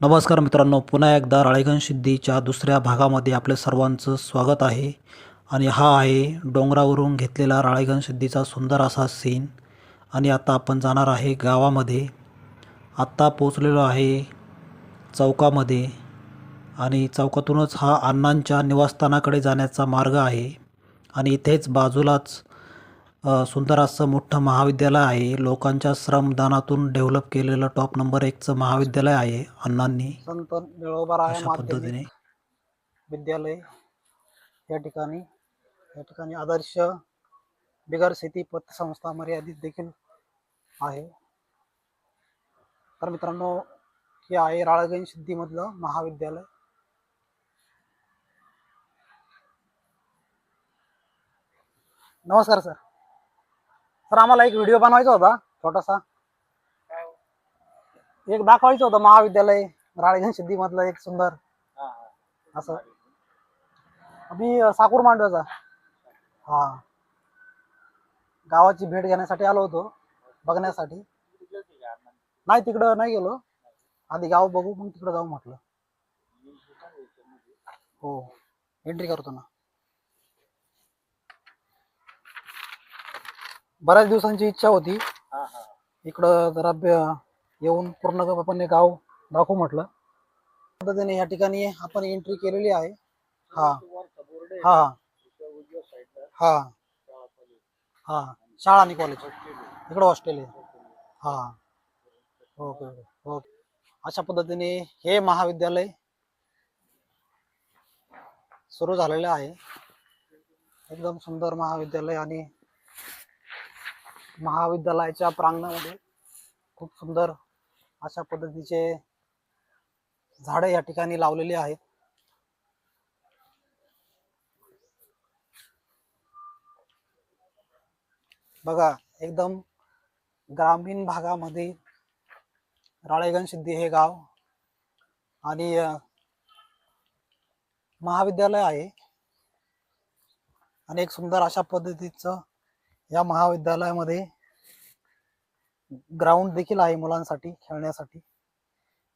नमस्कार मित्रांनो पुन्हा एकदा राळेगण सिद्धीच्या दुसऱ्या भागामध्ये आपल्या सर्वांचं स्वागत आहे. आणि हा आहे डोंगरावरून घेतलेला राळेगण सिद्धीचा सुंदर असा सीन आणि आता आपण जाणार आहे गावामध्ये. आत्ता पोचलेलो आहे चौकामध्ये. आणि चौकातूनच हा अण्णांच्या निवासस्थानाकडे जाण्याचा मार्ग आहे. आणि इथेच बाजूलाच सुंदर असं मोठं महाविद्यालय आहे. लोकांच्या श्रमदानातून डेव्हलप केलेलं टॉप नंबर एकचं महाविद्यालय आहे अण्णांनी. संत निळोबाराय अशा माध्यमिक पद्धतीने. विद्यालय या ठिकाणी या ठिकाणी आदर्श बिगर शेती पतसंस्था मर्यादित देखील आहे. तर मित्रांनो हे आहे राळगंज सिद्धीमधलं महाविद्यालय. नमस्कार सर. सर आम्हाला एक व्हिडिओ बनवायचा होता छोटासा. एक दाखवायचं होतं महाविद्यालय राळेगण सिद्धीमधलं एक सुंदर. असं. मी साकूर मांडव्याचा. हा. गावाची भेट घेण्यासाठी आलो होतो बघण्यासाठी. नाही तिकडं नाही गेलो. आधी गाव बघू मग तिकडं जाऊ म्हटलं. हो. एंट्री करतो ना. बऱ्याच दिवसांची इच्छा होती. इकडं जरा ब- येऊन पूर्णपणे गाव दाखवू म्हटलं. पद्धतीने या ठिकाणी आपण एंट्री केलेली आहे. हा. हा हा. हा. शाळा आणि कॉलेज इकडं हॉस्टेल आहे हा. Okay okay okay. अशा पद्धतीने हे महाविद्यालय सुरू झालेलं आहे. एकदम सुंदर महाविद्यालय आणि महाविद्यालयाच्या प्रांगणामध्ये खूप सुंदर अशा पद्धतीचे झाडे या ठिकाणी लावलेली आहेत. बघा एकदम ग्रामीण भागामध्ये राळेगण सिद्धी हे गाव आणि महाविद्यालय आहे. आणि एक सुंदर अशा पद्धतीचं या महाविद्यालयामध्ये ग्राउंड देखील आहे मुलांसाठी खेळण्यासाठी.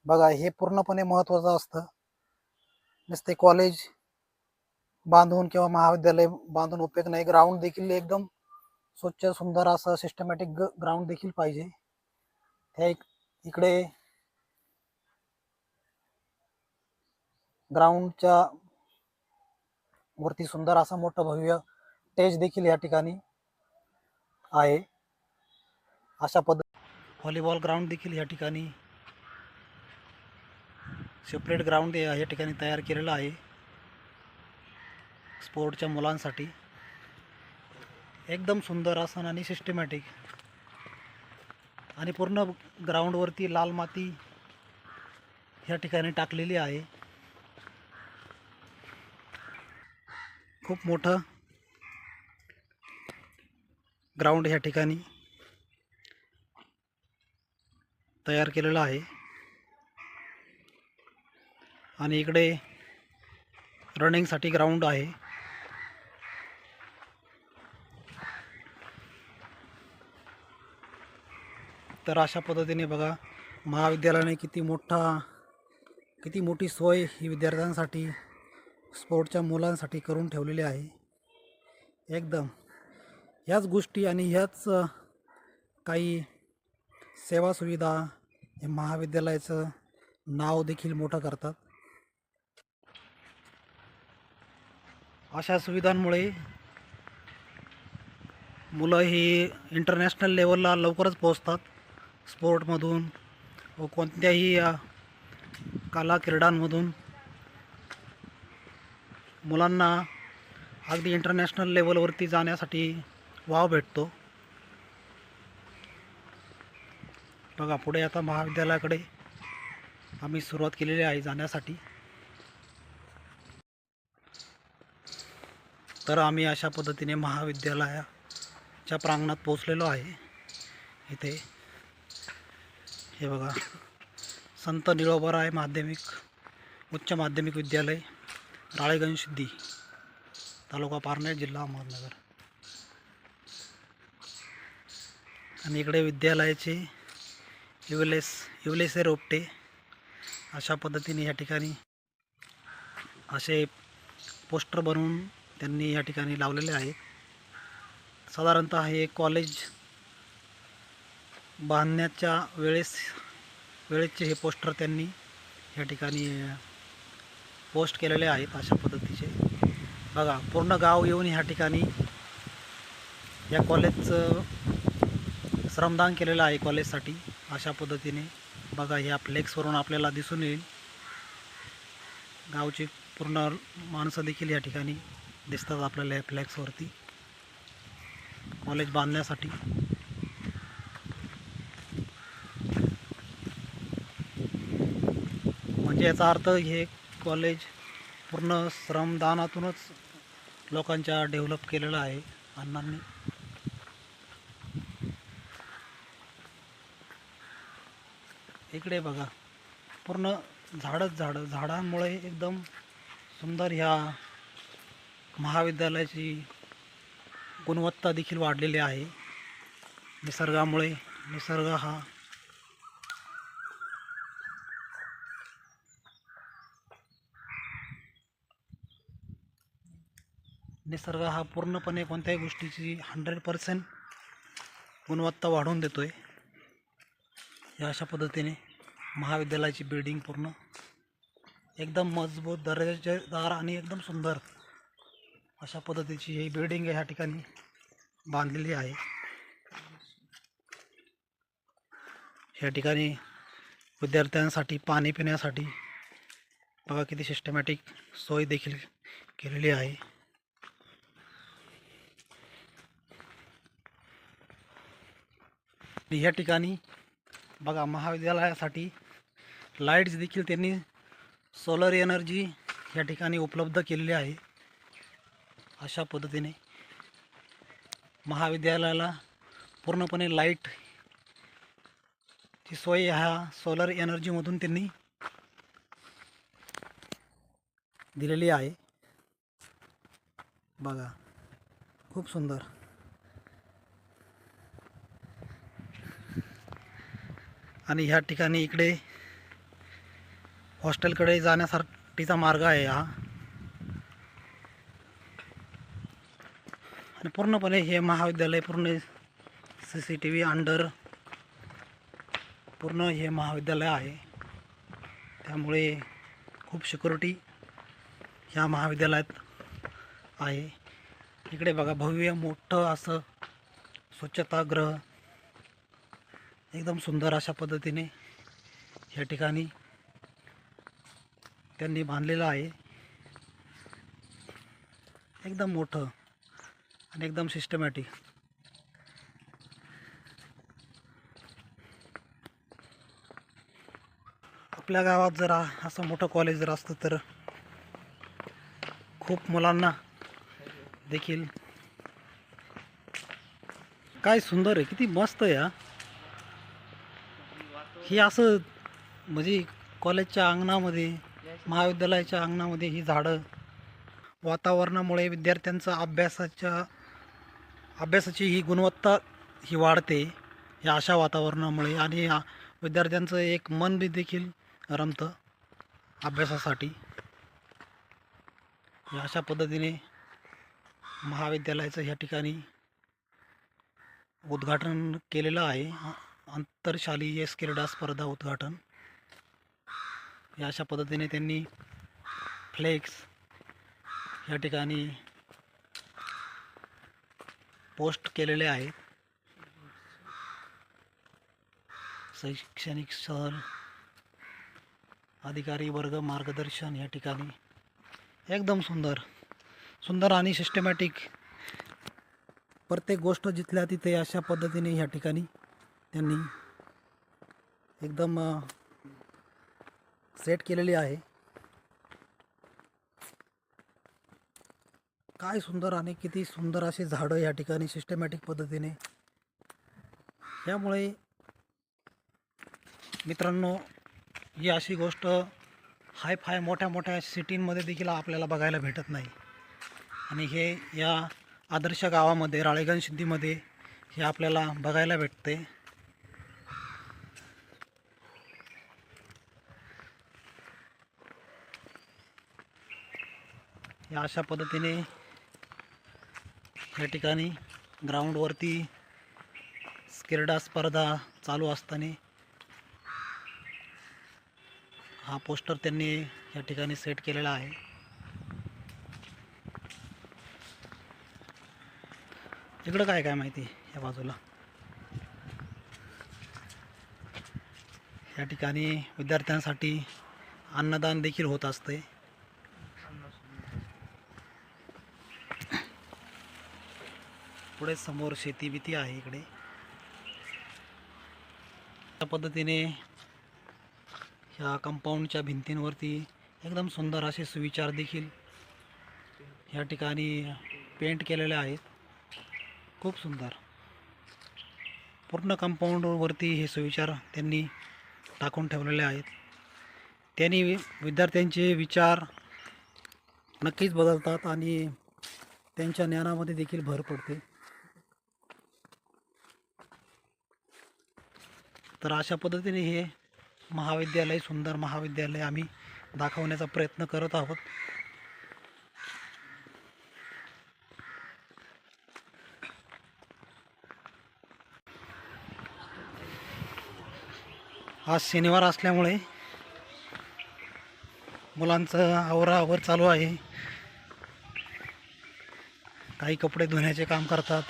बघा हे पूर्णपणे महत्त्वाचं असतं. नुसते कॉलेज बांधून किंवा महाविद्यालय बांधून उपयोग नाही. ग्राउंड देखील एकदम स्वच्छ सुंदर असं सिस्टमॅटिक ग्राउंड देखील पाहिजे. त्या इक- इकडे ग्राउंडच्या वरती सुंदर असं मोठं भव्य स्टेज देखील या ठिकाणी आहे. अशा पद्धत व्हॉलीबॉल ग्राउंड देखील या ठिकाणी सेपरेट ग्राउंड या ठिकाणी तयार केलेलं आहे. स्पोर्टच्या मुलांसाठी. एकदम सुंदर असं आणि सिस्टमॅटिक आणि पूर्ण ग्राउंडवरती लाल माती या ठिकाणी टाकलेली आहे. खूप मोठं ग्राउंड ह्या ठिकाणी तयार केलेलं आहे. आणि इकडे रनिंगसाठी ग्राउंड आहे. तर अशा पद्धतीने बघा महाविद्यालयाने किती मोठा किती मोठी सोय ही विद्यार्थ्यांसाठी स्पोर्टच्या मुलांसाठी करून ठेवलेली आहे. एकदम. ह्याच गोष्टी आणि ह्याच काही सेवा सुविधा हे महाविद्यालयाचं नाव देखील मोठं करतात. अशा सुविधांमुळे मुलं ही इंटरनॅशनल लेवलला लवकरच पोहोचतात. स्पोर्टमधून व कोणत्याही कलाक्रीडांमधून कला क्रीडांमधून मुलांना अगदी इंटरनॅशनल लेवलवरती जाण्यासाठी वाव भेटतो. बघा पुढे आता महाविद्यालयाकडे आम्ही सुरुवात केलेली आहे जाण्यासाठी. तर आम्ही अशा पद्धतीने महाविद्यालयाच्या प्रांगणात पोचलेलो आहे. इथे. हे बघा. संत निळोबराय माध्यमिक उच्च माध्यमिक विद्यालय राळेगंज सिद्धी तालुका पारनेर जिल्हा अहमदनगर. आणि इकडे विद्यालयाचे युवलेस युवलेसे रोपटे अशा पद्धतीने या ठिकाणी असे पोस्टर बनवून त्यांनी या ठिकाणी लावलेले आहेत. साधारणतः हे कॉलेज बांधण्याच्या वेळेस वेळेचे हे पोस्टर त्यांनी या ठिकाणी पोस्ट केलेले आहेत अशा पद्धतीचे. बघा पूर्ण गाव येऊन ह्या ठिकाणी या कॉलेजचं श्रमदान केलेलं आहे कॉलेजसाठी. अशा पद्धतीने बघा ह्या फ्लेक्सवरून आपल्याला दिसून येईल. गावची पूर्ण माणसं देखील या ठिकाणी दिसतात आपल्याला या फ्लॅक्सवरती. कॉलेज बांधण्यासाठी. म्हणजे याचा अर्थ हे कॉलेज पूर्ण श्रमदानातूनच लोकांच्या डेव्हलप केलेलं आहे अण्णांनी. इकडे बघा. पूर्ण झाडच झाडं झाडांमुळे एकदम सुंदर ह्या महाविद्यालयाची गुणवत्ता देखील वाढलेली आहे. निसर्गामुळे निसर्ग हा निसर्ग हा पूर्णपणे कोणत्याही गोष्टीची हंड्रेड पर्सेंट गुणवत्ता वाढवून देतो आहे या अशा पद्धतीने महाविद्यालयाची बिल्डिंग पूर्ण. एकदम मजबूत दर्जेदार आणि एकदम सुंदर अशा पद्धतीची ही बिल्डिंग ह्या ठिकाणी बांधलेली आहे. या ठिकाणी विद्यार्थ्यांसाठी पाणी पिण्यासाठी बघा किती सिस्टमॅटिक सोय देखील केलेली आहे. या ठिकाणी बघा महाविद्यालयासाठी लाईट्स देखील त्यांनी सोलर एनर्जी या ठिकाणी उपलब्ध केलेली आहे. अशा पद्धतीने महाविद्यालयाला पूर्णपणे लाइट ची सोय ह्या सोलर एनर्जीमधून त्यांनी दिलेली आहे. बघा खूप सुंदर. आणि ह्या ठिकाणी इकडे हॉस्टेलकडे जाण्यासाठीचा मार्ग आहे हा. आणि पूर्णपणे हे महाविद्यालय पूर्ण C C T V under पूर्ण हे महाविद्यालय आहे. त्यामुळे खूप सिक्युरिटी ह्या महाविद्यालयात आहे. इकडे बघा भव्य मोठं असं स्वच्छतागृह एकदम सुंदर अशा पद्धतीने या ठिकाणी त्यांनी बांधलेलं आहे. एकदम मोठं आणि एकदम सिस्टमॅटिक आपल्या गावात जर असं मोठं कॉलेज जर असतं तर खूप मुलांना देखील काय सुंदर आहे किती मस्त आहे हा. हे असं म्हणजे कॉलेजच्या अंगणामध्ये महाविद्यालयाच्या अंगणामध्ये ही झाडं वातावरणामुळे विद्यार्थ्यांचा अभ्यासाच्या अभ्यासाची ही गुणवत्ता ही वाढते या अशा वातावरणामुळे आणि विद्यार्थ्यांचं एक मन बी देखील रमतं अभ्यासासाठी. या अशा पद्धतीने महाविद्यालयाचं ह्या ठिकाणी उद्घाटन केलेलं आहे. आंतरशालीय क्रीडा स्पर्धा उद्घाटन. या अशा पद्धतीने त्यांनी फ्लेक्स या ठिकाणी पोस्ट केलेले आहेत. शैक्षणिक सर अधिकारी वर्ग मार्गदर्शन या ठिकाणी. एकदम सुंदर. सुंदर आणि सिस्टमॅटिक प्रत्येक गोष्ट जिथल्या तिथे अशा पद्धतीने या ठिकाणी त्यांनी एकदम सेट केलेली आहे. काय सुंदर आणि किती सुंदर असे झाडं या ठिकाणी सिस्टमॅटिक पद्धतीने. यामुळे मित्रांनो ही अशी गोष्ट हाय फाय मोठ्या मोठ्या सिटींमध्ये देखील आपल्याला बघायला भेटत नाही. आणि हे या आदर्श गावामध्ये राळेगण सिद्धीमध्ये हे आपल्याला बघायला भेटते. या अशा पद्धतीने या ठिकाणी ग्राउंडवरती क्रीडा स्पर्धा चालू असताना हा पोस्टर त्यांनी या ठिकाणी सेट केलेला आहे. इकडं काय काय माहिती या बाजूला? या ठिकाणी विद्यार्थ्यांसाठी अन्नदान देखील होत असते. पुढे समोर शेती बिती आहे इकडे. त्या पद्धतीने ह्या कंपाऊंडच्या भिंतींवरती एकदम सुंदर असे सुविचार देखील ह्या ठिकाणी पेंट केलेले आहेत. खूप सुंदर. पूर्ण कंपाऊंडवरती हे सुविचार त्यांनी टाकून ठेवलेले आहेत. त्यांनी विद्यार्थ्यांचे विचार नक्कीच बदलतात आणि त्यांच्या ज्ञानामध्ये देखील भर पडते. तर अशा पद्धतीने हे महाविद्यालय सुंदर महाविद्यालय आम्ही दाखवण्याचा प्रयत्न करत आहोत. आज शनिवार असल्यामुळे मुलांचं आवराआवर चालू आहे. काही कपडे धुण्याचे काम करतात.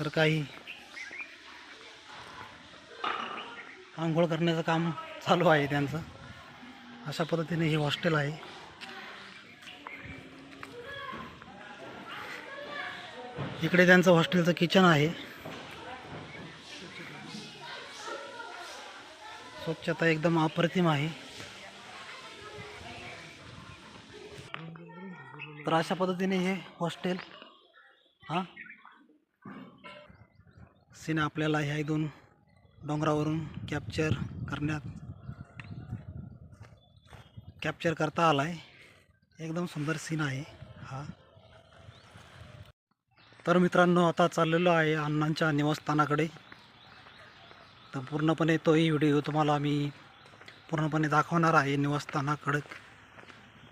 तर काही आंघोळ करण्याचं काम चालू आहे त्यांचं. अशा पद्धतीने हे हॉस्टेल आहे. इकडे त्यांचं हॉस्टेलचं किचन आहे. स्वच्छता एकदम अप्रतिम आहे. तर अशा पद्धतीने हे हॉस्टेल हां? सीन आपल्याला ह्या दोन डोंगरावरून कॅप्चर करण्यात कॅप्चर करता आला आहे एकदम सुंदर सीन आहे हा. तर मित्रांनो आता चाललेलो आहे अण्णांच्या निवासस्थानाकडे. तर पूर्णपणे तोही व्हिडिओ तुम्हाला मी पूर्णपणे दाखवणार आहे निवासस्थानाकडे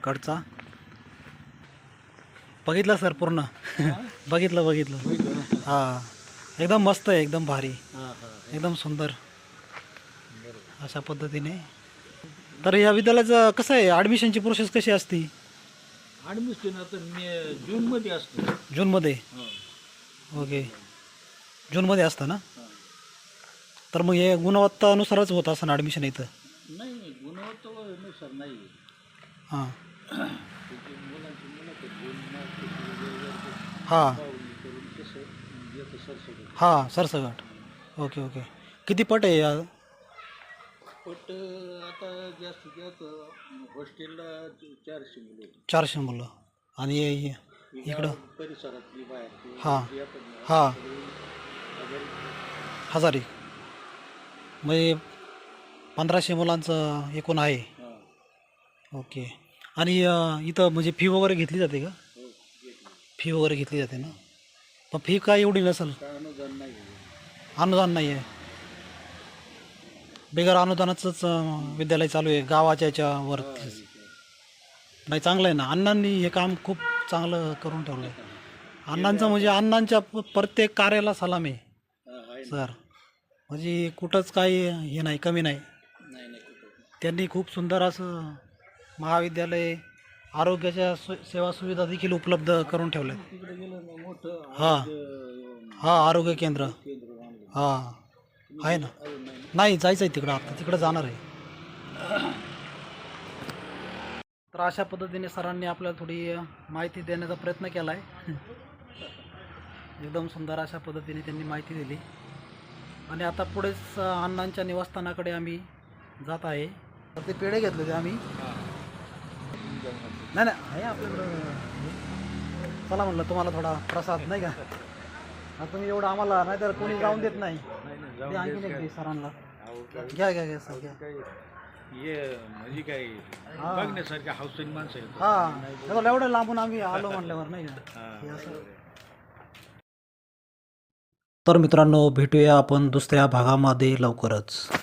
कडचा. बघितलं सर पूर्ण? बघितलं बघितलं. हां. एकदम मस्त आहे एकदम भारी. एकदम सुंदर. अशा पद्धतीने. तर या विद्यालयाचं कसं आहे? ॲडमिशनची प्रोसेस कशी असते? ॲडमिशन आता मे जूनमध्ये असतो. जूनमध्ये ओके. जूनमध्ये असतं ना? तर मग हे गुणवत्तानुसारच होत असं ॲडमिशन इथं? नाही नाही गुणवत्तेनुसार नाही. हां. हां. हां सरसगट. Okay okay. किती पट आहे या? पण आता जास्तीत जास्त. हॉस्टेलला चारशे मुलं चारशे मुलं. आणि हे- हे- इकडं? परिसरातली बाहेर हां. हां. हजारी. म्हणजे पंधराशे मुलांचं एकूण आहे. ओके. आणि अं, इथं म्हणजे फी वगैरे घेतली जाते का? हो फी वगैरे घेतली जाते ना? पण फी काय एवढी नसेल? अनुदान नाही आहे. अनुदान नाही आहे बेगर अनुदानाचंच विद्यालय चालू आहे गावाच्या याच्यावर. नाही चांगलं आहे ना. अण्णांनी हे काम खूप चांगलं करून ठेवलं आहे अण्णांचं म्हणजे अण्णांच्या प्रत्येक कार्याला सलाम आहे. सर म्हणजे कुठंच काही हे नाही कमी नाही. त्यांनी खूप सुंदर असं महाविद्यालय आरोग्याच्या सु सेवा सुविधा देखील उपलब्ध करून ठेवल्या आहेत. तिकडे गेलं ना मोठं हां. हां आरोग्य केंद्र. केंद्र आणलं हां. आहे ना? अजून नाही ना. नाही जायचं आहे तिकडं आता. तिकडं जाणार आहे. तर अशा पद्धतीने सरांनी आपल्याला थोडी अ, माहिती देण्याचा प्रयत्न केला आहे एकदम सुंदर अशा पद्धतीने त्यांनी माहिती दिली. आणि आता पुढेच अ, अण्णांच्या निवासस्थानाकडे आम्ही जात आहे. तर ते पेढे घेतले होते आम्ही. नाही नाही आहे आपल्याकडं. हे. चला म्हणलं तुम्हाला थोडा प्रसाद नाही का? आता तुम्ही एवढं आम्हाला नाहीतर कोणी जाऊन देत नाही. ते आणखीन एक दे सरांना. घ्या घ्या घ्या सर घ्या. ये म्हणजे काय हा. बघण्यासारख्या हौसेन माणसं आहेत. हा. हे बघ, एवढं लांबून आम्ही आलो म्हणल्यावर नाही का? हा. हे असं. तर मित्रांनो भेटूया आपण दुसऱ्या भागामध्ये लवकरच.